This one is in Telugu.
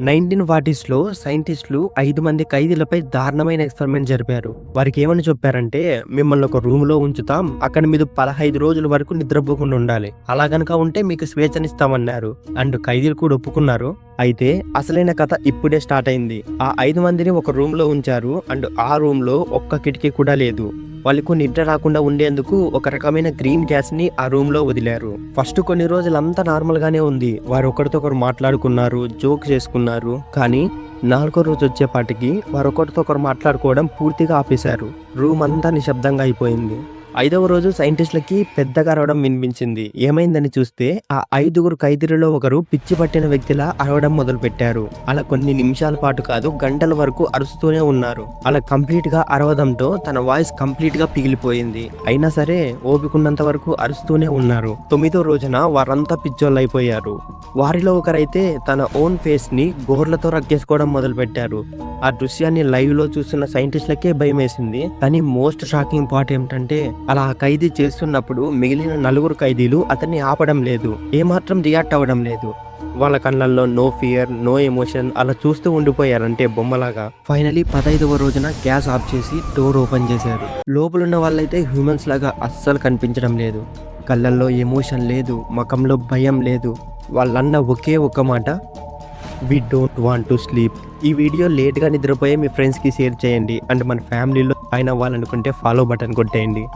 నైన్టీన్ ఫార్టీస్లో సైంటిస్టులు ఐదు మంది ఖైదీలపై దారుణమైన ఎక్స్పెరిమెంట్ జరిపారు. వారికి ఏమని చెప్పారంటే మిమ్మల్ని ఒక రూమ్లో ఉంచుతాం అక్కడ మీరు పదహైదు రోజుల వరకు నిద్రపోకుండా ఉండాలి. అలా గనక ఉంటే మీకు స్వేచ్ఛనిస్తామన్నారు. అండ్ ఖైదీలు కూడా ఒప్పుకున్నారు. అయితే అసలైన కథ ఇప్పుడే స్టార్ట్ అయింది. ఆ ఐదు మందిని ఒక రూమ్లో ఉంచారు అండ్ ఆ రూమ్లో ఒక్క కిటికీ కూడా లేదు. వాళ్ళకు నిద్ర రాకుండా ఉండేందుకు ఒక రకమైన గ్రీన్ గ్యాస్ని ఆ రూమ్లో వదిలారు. ఫస్ట్ కొన్ని రోజులంతా నార్మల్ గానే ఉంది. వారు ఒకరితో ఒకరు మాట్లాడుకున్నారు జోక్ చేసుకున్నారు. కానీ నాలుగో రోజు వచ్చేపాటికి వారు ఒకరితో ఒకరు మాట్లాడుకోవడం పూర్తిగా ఆపేశారు. రూమ్ అంతా నిశ్శబ్దంగా అయిపోయింది. ఐదవ రోజు సైంటిస్టులకి పెద్దగా అరవడం వినిపించింది. ఏమైందని చూస్తే ఆ ఐదుగురు ఖైదీలలో ఒకరు పిచ్చి పట్టిన వ్యక్తిలా అరవడం మొదలు పెట్టారు అలా కొన్ని నిమిషాల పాటు కాదు గంటల వరకు అరుస్తూనే ఉన్నారు. అలా కంప్లీట్గా అరవడంతో తన వాయిస్ కంప్లీట్గా పిగిలిపోయింది. అయినా సరే ఓపికన్నంత వరకు అరుస్తూనే ఉన్నారు. తొమ్మిదో రోజున వారంతా పిచ్చోళ్ళు అయిపోయారు వారిలో ఒకరైతే తన ఓన్ ఫేస్ని గోర్లతో రక్కేసుకోవడం మొదలు పెట్టారు ఆ దృశ్యాన్ని లైవ్లో చూస్తున్న సైంటిస్టులకే భయం వేసింది. కానీ మోస్ట్ షాకింగ్ పార్ట్ ఏమిటంటే అలా ఆ ఖైదీ చేస్తున్నప్పుడు మిగిలిన నలుగురు ఖైదీలు అతన్ని ఆపడం లేదు. ఏమాత్రం రియాక్ట్ అవ్వడం లేదు. వాళ్ళ కళ్ళల్లో నో ఫియర్ నో ఎమోషన్ అలా చూస్తూ ఉండిపోయారంటే బొమ్మలాగా. ఫైనలీ పదైదవ రోజున గ్యాస్ ఆఫ్ చేసి డోర్ ఓపెన్ చేశారు. లోపలున్న వాళ్ళైతే హ్యూమన్స్ లాగా అస్సలు కనిపించడం లేదు. కళ్ళల్లో ఎమోషన్ లేదు ముఖంలో భయం లేదు. వాళ్ళన్న ఒకే ఒక్క మాట we don't want to sleep ఈ వీడియో లేట్గా నిద్రపోయే మీ ఫ్రెండ్స్కి షేర్ చేయండి. అండ్ మన ఫ్యామిలీలో అయిన వాళ్ళనుకుంటే ఫాలో బటన్ కొట్టేయండి.